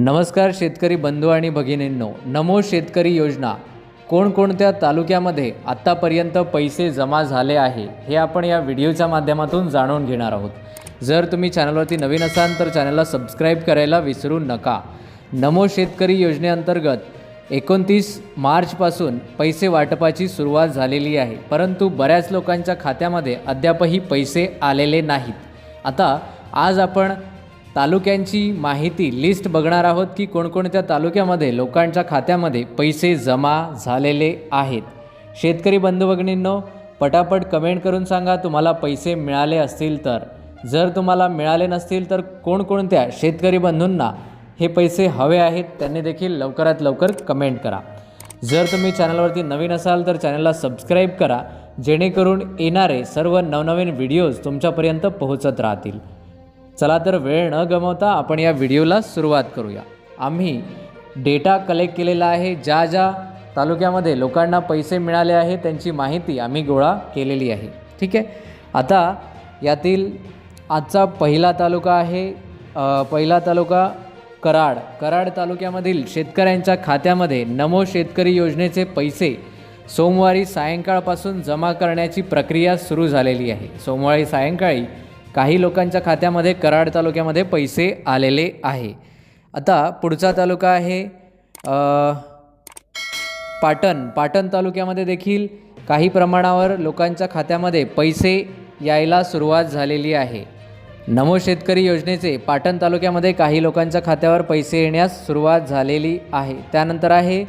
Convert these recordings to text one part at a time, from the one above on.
नमस्कार शेतकरी बंधू आणि भगिनींनो नमो शेतकरी योजना. कोणकोणत्या तालुक्यामध्ये आत्तापर्यंत पैसे जमा झाले आहे हे आपण या व्हिडिओच्या माध्यमातून जाणून घेणार आहोत. जर तुम्ही चॅनलवरती नवीन असाल तर चॅनलला सबस्क्राईब करायला विसरू नका. नमो शेतकरी योजनेअंतर्गत एकोणतीस मार्चपासून पैसे वाटपाची सुरुवात झालेली आहे परंतु बऱ्याच लोकांच्या खात्यामध्ये अद्यापही पैसे आलेले नाहीत. आता आज आपण तालुक्यांची माहिती लिस्ट बघणार आहोत की कोणकोणत्या तालुक्यामध्ये लोकांच्या खात्यामध्ये पैसे जमा झालेले आहेत. शेतकरी बंधू भगिनींनो पटापट कमेंट करून सांगा तुम्हाला पैसे मिळाले असतील तर. जर तुम्हाला मिळाले नसतील तर कोणकोणत्या शेतकरी बंधूंना हे पैसे हवे आहेत त्यांनी देखील लवकरात लवकर कमेंट करा. जर तुम्ही चॅनलवरती नवीन असाल तर चॅनलला सबस्क्राईब करा जेणेकरून येणारे सर्व नवनवीन व्हिडिओज तुमच्यापर्यंत पोहोचत राहतील. चला तर वेळ न गमावता आपण या व्हिडिओला सुरुवात करूया. आम्ही डेटा कलेक्ट केलेला आहे. ज्या ज्या तालुक्यामध्ये लोकांना पैसे मिळाले आहे त्यांची माहिती आम्ही गोळा केलेली आहे. ठीक आहे? आता यातील आजचा पहिला तालुका आहे पहिला तालुका कराड. कराड तालुक्यामधील शेतकऱ्यांच्या खात्यामध्ये नमो शेतकरी योजनेचे पैसे सोमवारी सायंकाळपासून जमा करण्याची प्रक्रिया सुरू झालेली आहे. सोमवारी सायंकाळी काही लोकांच्या खात्यामध्ये कराड तालुक्यामध्ये पैसे आलेले आहे. आता पुढचा तालुका आहे पाटण. पाटण तालुक्यामध्ये देखील काही प्रमाणावर लोकांच्या खात्यामध्ये पैसे यायला सुरुवात झालेली आहे. नमो शेतकरी योजनेचे पाटण तालुक्यामध्ये काही लोकांच्या खात्यावर पैसे येण्यास सुरुवात झालेली आहे. त्यानंतर आहे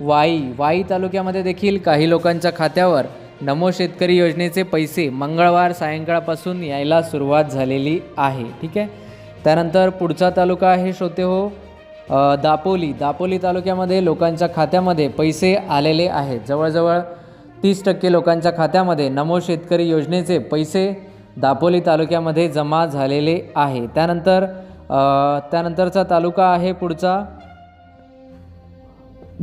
वाई. वाई तालुक्यामध्ये देखील काही लोकांच्या खात्यावर नमो शेतकरी योजनेचे पैसे मंगळवार सायंकाळपासून यायला सुरुवात झालेली आहे ठीक आहे? त्यानंतर पुढचा तालुका आहे श्रोते हो दापोली. दापोली तालुक्यामध्ये लोकांच्या खात्यामध्ये पैसे आलेले आहेत. जवळजवळ तीस टक्के लोकांच्या खात्यामध्ये नमो शेतकरी योजनेचे पैसे दापोली तालुक्यामध्ये जमा झालेले आहे. त्यानंतर त्यानंतरचा तालुका आहे पुढचा.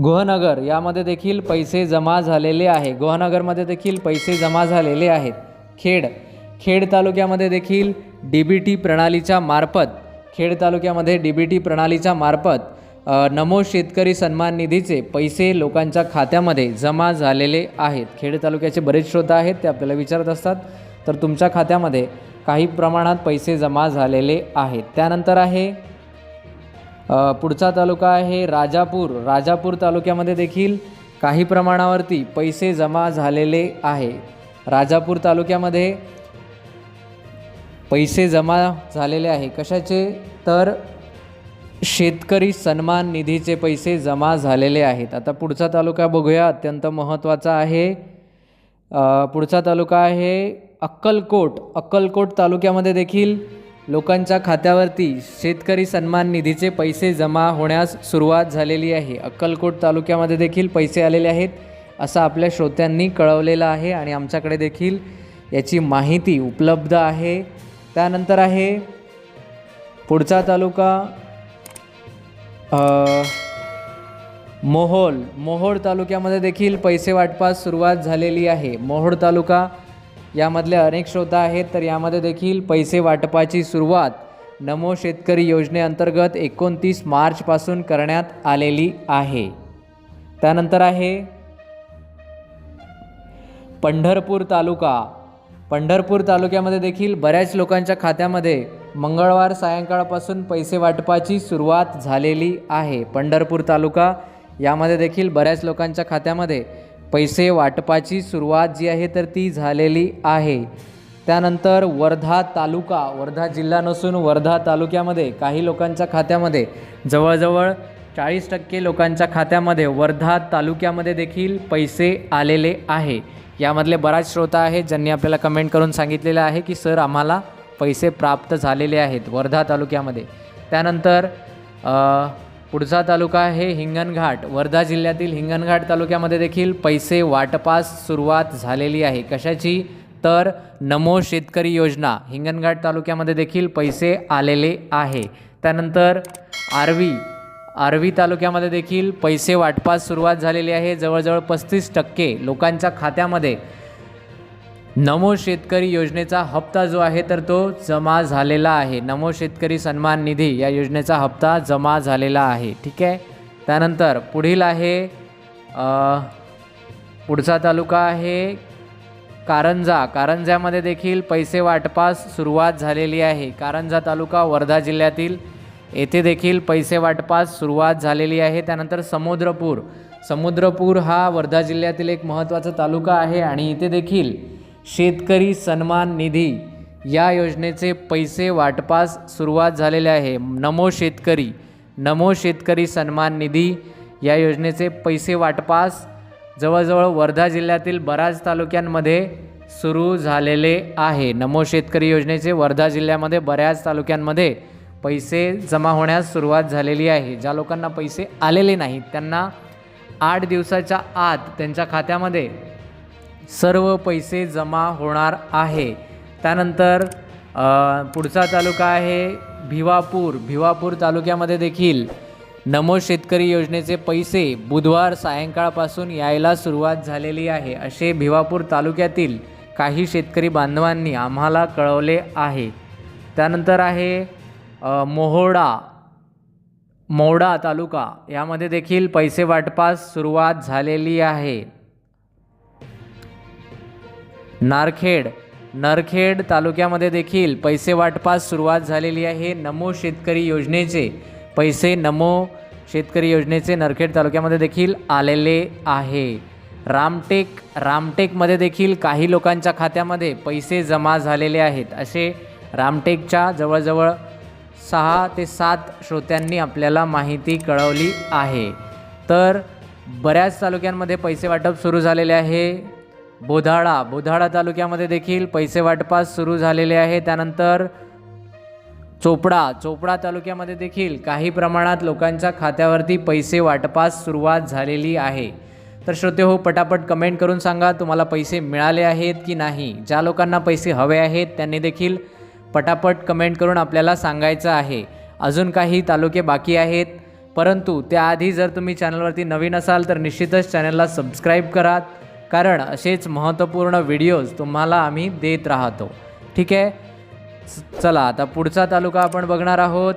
गोहनगर यामध्ये देखील पैसे जमा झालेले आहे. गोहनगरमध्ये देखील पैसे जमा झालेले आहेत. खेड खेड तालुक्यामध्ये देखील डी बी टी प्रणालीच्या मार्फत खेड तालुक्यामध्ये डी बी टी प्रणालीच्या मार्फत नमो शेतकरी सन्मान निधीचे पैसे लोकांच्या खात्यामध्ये जमा झालेले आहेत. खेड तालुक्याचे बरेच श्रोता आहेत ते आपल्याला विचारत असतात. तर तुमच्या खात्यामध्ये काही प्रमाणात पैसे जमा झालेले आहेत. त्यानंतर आहे पुढचा तालुका आहे राजापूर. राजापूर तालुक्यामध्ये देखील काही प्रमाणावरती पैसे जमा झालेले आहे. राजापूर तालुक्यामध्ये पैसे जमा झालेले आहे. कशाचे? तर शेतकरी सन्मान निधीचे पैसे जमा झालेले आहेत. आता पुढचा तालुका बघूया. अत्यंत महत्त्वाचा आहे. पुढचा तालुका आहे अक्कलकोट. अक्कलकोट तालुक्यामध्ये देखील लोकांच्या खात्यावरती शेतकरी सन्मान निधीचे पैसे जमा होण्यास सुरुवात झालेली आहे. अक्कलकोट तालुक्यामध्ये देखील पैसे आलेले आहेत असं आपल्या श्रोत्यांनी कळवलेलं आहे आणि आमच्याकडे देखील याची माहिती उपलब्ध आहे. त्यानंतर आहे पुढचा तालुका मोहोळ. मोहोळ तालुक्यामध्ये देखील पैसे वाटपास सुरुवात झालेली आहे. मोहोळ तालुका यामधले अनेक श्रोता आहेत तर यामध्ये देखील पैसे वाटपाची सुरुवात नमो शेतकरी योजनेअंतर्गत एकोणतीस मार्चपासून करण्यात आलेली आहे. त्यानंतर आहे पंढरपूर तालुका. पंढरपूर तालुक्यामध्ये देखील बऱ्याच लोकांच्या खात्यामध्ये मंगळवार सायंकाळपासून पैसे वाटपाची सुरुवात झालेली आहे. पंढरपूर तालुका यामध्ये देखील बऱ्याच लोकांच्या खात्यामध्ये पैसे वाटपाची सुरुवात जी आहे तर ती झालेली आहे. त्यानंतर वर्धा तालुका वर्धा जिल्हा नसून वर्धा तालुक्यामध्ये काही लोकांच्या खात्यामध्ये जवळजवळ चाळीस टक्के लोकांच्या खात्यामध्ये वर्धा तालुक्यामध्ये देखील पैसे आलेले आहे. यामधले बराच श्रोता आहेत ज्यांनी आपल्याला कमेंट करून सांगितलेलं आहे की सर आम्हाला पैसे प्राप्त झालेले आहेत वर्धा तालुक्यामध्ये. त्यानंतर पुढचा तालुका आहे हिंगणघाट. वर्धा जिल्ह्यातील हिंगणघाट तालुक्यामध्ये देखील पैसे वाटपास सुरुवात झालेली आहे. कशाची? तर नमो शेतकरी योजना. हिंगणघाट तालुक्यामध्ये देखील पैसे आलेले आहे. त्यानंतर आर्वी. आर्वी तालुक्यामध्ये देखील पैसे वाटपास सुरुवात झालेली आहे. जवळजवळ पस्तीस टक्के लोकांच्या खात्यामध्ये नमो शेतकरी योजनेचा हप्ता जो आहे तर तो जमा झालेला आहे. नमो शेतकरी सन्मान निधी या योजनेचा हप्ता जमा झालेला आहे. ठीक आहे? त्यानंतर पुढील आहे पुढचा तालुका आहे कारंजा. कारंजामध्ये देखील पैसे वाटपास सुरुवात झालेली आहे. कारंजा तालुका वर्धा जिल्ह्यातील येथे देखील पैसे वाटपास सुरुवात झालेली आहे. त्यानंतर समुद्रपूर. समुद्रपूर हा वर्धा जिल्ह्यातील एक महत्त्वाचा तालुका आहे आणि इथे देखील शेतकरी सन्मान निधी या योजनेचे पैसे वाटपास सुरुवात झालेले आहे. नमो शेतकरी नमो शेतकरी सन्मान निधी या योजनेचे पैसे वाटपास जवळजवळ वर्धा जिल्ह्यातील बऱ्याच तालुक्यांमध्ये सुरू झालेले आहे. नमो शेतकरी योजनेचे वर्धा जिल्ह्यामध्ये बऱ्याच तालुक्यांमध्ये पैसे जमा होण्यास सुरुवात झालेली आहे. ज्या लोकांना पैसे आलेले नाहीत त्यांना आठ दिवसाच्या आत त्यांच्या खात्यामध्ये सर्व पैसे जमा होणार आहे. त्यानंतर पुढचा तालुका आहे भिवापूर. भिवापूर तालुक्यामध्ये देखील नमो शेतकरी योजनेचे पैसे बुधवार सायंकाळपासून यायला सुरुवात झालेली आहे. असे भिवापूर तालुक्यातील काही शेतकरी बांधवांनी आम्हाला कळवले आहे. त्यानंतर आहे मोहोडा. मोडा तालुका. यामध्ये देखील पैसे वाटपास सुरुवात झालेली आहे. नारखेड. नरखेड तालुक्यामध्ये देखील पैसे वाटपास सुरुवात झालेली आहे. नमो शेतकरी योजनेचे पैसे नमो शेतकरी योजनेचे नरखेड तालुक्यामध्ये देखील आलेले आहे. रामटेक रामटेकमध्ये देखील काही लोकांच्या खात्यामध्ये पैसे जमा झालेले आहेत. असे रामटेकच्या जवळजवळ सहा ते सात श्रोत्यांनी आपल्याला माहिती कळवली आहे. तर बऱ्याच तालुक्यांमध्ये पैसे वाटप सुरू झालेले आहे. बोधाळा. बोधाळा तालुक्यामध्ये देखील पैसे वाटपास सुरू झालेले आहे. त्यानंतर चोपडा. चोपडा तालुक्यामध्ये देखील काही प्रमाणात लोकांच्या खात्यावरती पैसे वाटपास सुरुवात झालेली आहे. तर श्रोते हो पटापट कमेंट करून सांगा तुम्हाला पैसे मिळाले आहेत की नाही? ज्या लोकांना पैसे हवे आहेत त्यांनी देखील पटापट कमेंट करून आपल्याला सांगायचं आहे. अजून काही तालुके बाकी आहेत परंतु त्याआधी जर तुम्ही चॅनलवरती नवीन असाल तर निश्चितच चॅनलला सबस्क्राईब करा. कारण असेच महत्त्वपूर्ण व्हिडिओज तुम्हाला आम्ही देत राहतो. ठीक आहे? चला आता पुढचा तालुका आपण बघणार आहोत.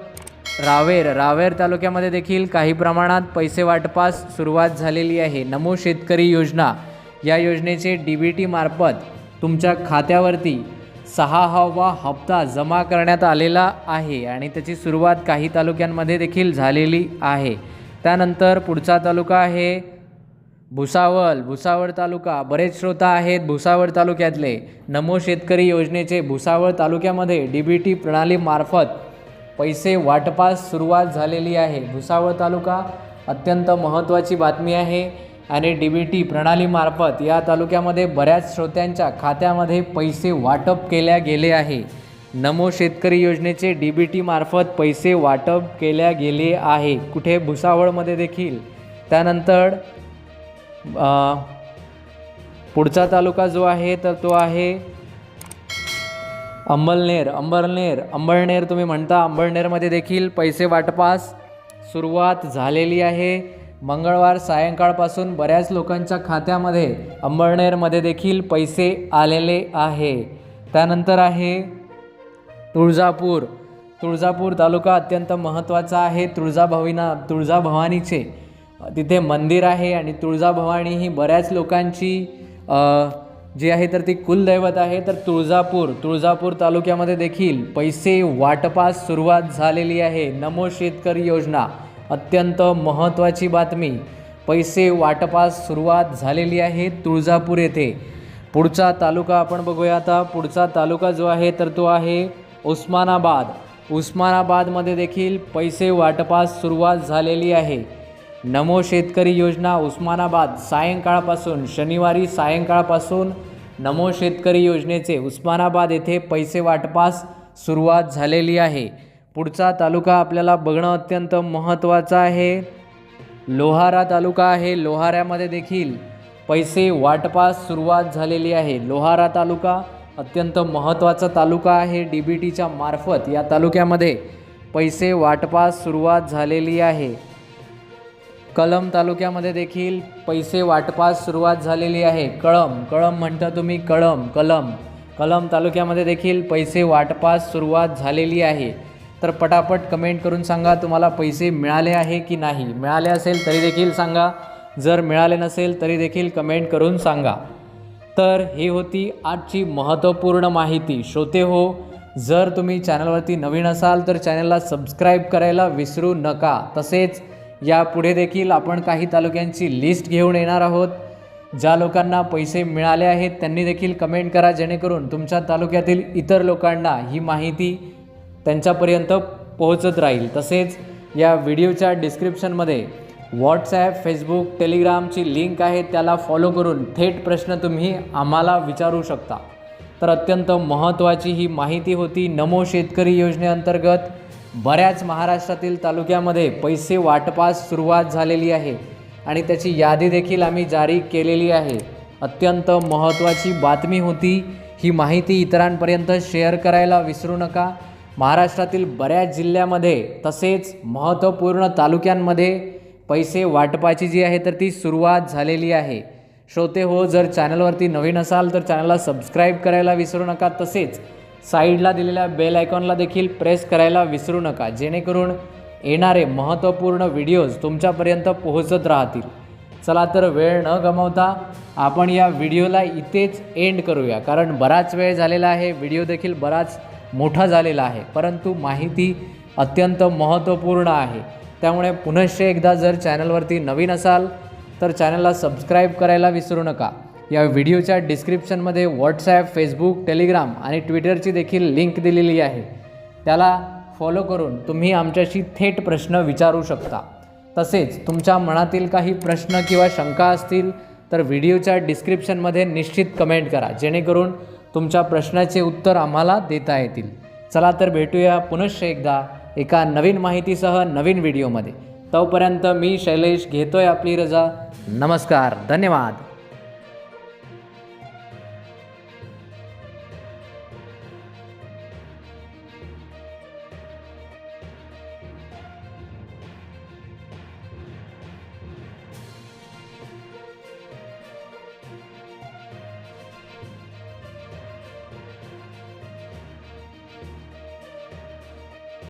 रावेर रावेर तालुक्यामध्ये देखील काही प्रमाणात पैसे वाटपास सुरुवात झालेली आहे. नमो शेतकरी योजना. या योजनेचे डी बी टी मार्फत तुमच्या खात्यावरती सहा हवा हप्ता जमा करण्यात आलेला आहे आणि त्याची सुरुवात काही तालुक्यांमध्ये देखील झालेली आहे. त्यानंतर पुढचा तालुका आहे भुसावळ भुसावळ तालुका. बरेच श्रोता आहेत भुसावळ तालुक्यातले. नमो शेतकरी योजनेचे भुसावळ तालुक्यामध्ये डी बी टी प्रणालीमार्फत पैसे वाटपास सुरुवात झालेली आहे. भुसावळ तालुका अत्यंत महत्त्वाची बातमी आहे आणि डी बी टी प्रणालीमार्फत या तालुक्यामध्ये बऱ्याच श्रोत्यांच्या खात्यामध्ये पैसे वाटप केल्या गेले आहे. नमो शेतकरी योजनेचे डी बी टीमार्फत पैसे वाटप केल्या गेले आहे. कुठे? भुसावळमध्ये देखील. त्यानंतर पुढचा तालुका जो आहे तर तो आहे अंबलनेर. अंबरनेर अंबळनेर तुम्ही म्हणता अंबळनेरमध्ये देखील पैसे वाटपास सुरुवात झालेली आहे. मंगळवार सायंकाळपासून बऱ्याच लोकांच्या खात्यामध्ये अंबळनेरमध्ये देखील पैसे आलेले आहे. त्यानंतर आहे तुळजापूर. तुळजापूर तालुका अत्यंत महत्त्वाचा आहे. तुळजाभवीना तुळजाभवानीचे तिथे मंदिर आहे आणि तुळजाभवानी ही बऱ्याच लोकांची जी आहे तर ती कुलदैवत आहे. तर तुळजापूर तुळजापूर तालुक्यामध्ये देखील पैसे वाटपास सुरुवात झालेली आहे. नमो शेतकरी योजना अत्यंत महत्त्वाची बातमी. पैसे वाटपास सुरुवात झालेली आहे तुळजापूर येथे. पुढचा तालुका आपण बघूया आता. पुढचा तालुका जो आहे तर तो आहे उस्मानाबाद. उस्मानाबादमध्ये देखील पैसे वाटपास सुरुवात झालेली आहे. नमो शेतकरी योजना उस्मानाबाद. सायंकाळपासून शनिवारी सायंकाळपासून नमो शेतकरी योजनेचे उस्मानाबाद येथे पैसे वाटपास सुरुवात झालेली आहे. पुढचा तालुका आपल्याला बघणं अत्यंत महत्त्वाचं आहे. लोहारा तालुका आहे. लोहाऱ्यामध्ये देखील पैसे वाटपास सुरुवात झालेली आहे. लोहारा तालुका अत्यंत महत्त्वाचा तालुका आहे. डी बी टीच्या मार्फत या तालुक्यामध्ये पैसे वाटपास सुरुवात झालेली आहे. कळंब तालुक्यामध्ये देखील पैसे वाटपास सुरुवात झालेली आहे. कळम कळम म्हणता तुम्ही कळम कलम. कलम तालुक्यामध्ये देखील पैसे वाटपास सुरुवात झालेली आहे. तर पटापट कमेंट करून सांगा तुम्हाला पैसे मिळाले आहे की नाही. मिळाले असेल तरी देखील सांगा. जर मिळाले नसेल तरी देखील कमेंट करून सांगा. तर ही होती आजची महत्त्वपूर्ण माहिती. श्रोते हो जर तुम्ही चॅनलवरती नवीन असाल तर चॅनलला सबस्क्राईब करायला विसरू नका. तसेच यापुढे देखील आपण काही तालुक्यांची लिस्ट घेऊन येणार आहोत. ज्या लोकांना पैसे मिळाले आहेत त्यांनी देखील कमेंट करा जेणेकरून तुमच्या तालुक्यातील इतर लोकांना ही माहिती त्यांच्यापर्यंत पोहोचत राहील. तसेच या व्हिडिओच्या डिस्क्रिप्शनमध्ये व्हॉट्सॲप फेसबुक टेलिग्रामची लिंक आहे त्याला फॉलो करून थेट प्रश्न तुम्ही आम्हाला विचारू शकता. तर अत्यंत महत्त्वाची ही माहिती होती नमो शेतकरी योजनेअंतर्गत. बऱ्याच महाराष्ट्रातील तालुक्यामध्ये पैसे वाटपास सुरुवात झालेली आहे आणि त्याची यादी देखील आम्ही जारी केलेली आहे. अत्यंत महत्त्वाची बातमी होती. ही माहिती इतरांपर्यंत शेअर करायला विसरू नका. महाराष्ट्रातील बऱ्याच जिल्ह्यामध्ये तसेच महत्त्वपूर्ण तालुक्यांमध्ये पैसे वाटपाची जी आहे तर ती सुरुवात झालेली आहे. श्रोते हो जर चॅनलवरती नवीन असाल तर चॅनलला सबस्क्राईब करायला विसरू नका. तसेच साईडला दिलेल्या बेल आयकॉनला देखील प्रेस करायला विसरू नका जेणेकरून येणारे महत्त्वपूर्ण व्हिडिओज तुमच्यापर्यंत पोहोचत राहतील. चला तर वेळ न गमावता आपण या व्हिडिओला इथेच एंड करूया कारण बराच वेळ झालेला आहे व्हिडिओ देखील बराच मोठा झालेला आहे परंतु माहिती अत्यंत महत्त्वपूर्ण आहे. त्यामुळे पुनश्च एकदा जर चॅनलवरती नवीन असाल तर चॅनलला सबस्क्राईब करायला विसरू नका. या व्हिडिओच्या डिस्क्रिप्शनमध्ये व्हॉट्सॲप फेसबुक टेलिग्राम आणि ट्विटरची देखील लिंक दिलेली आहे. त्याला फॉलो करून तुम्ही आमच्याशी थेट प्रश्न विचारू शकता. तसेच तुमच्या मनातील काही प्रश्न किंवा शंका असतील तर व्हिडिओच्या डिस्क्रिप्शनमध्ये निश्चित कमेंट करा जेणेकरून तुमच्या प्रश्नाचे उत्तर आम्हाला देता येतील. चला तर भेटूया पुनश्च एकदा एका नवीन माहितीसह नवीन व्हिडिओमध्ये. तोपर्यंत मी शैलेश घेतोय आपली रजा. नमस्कार धन्यवाद.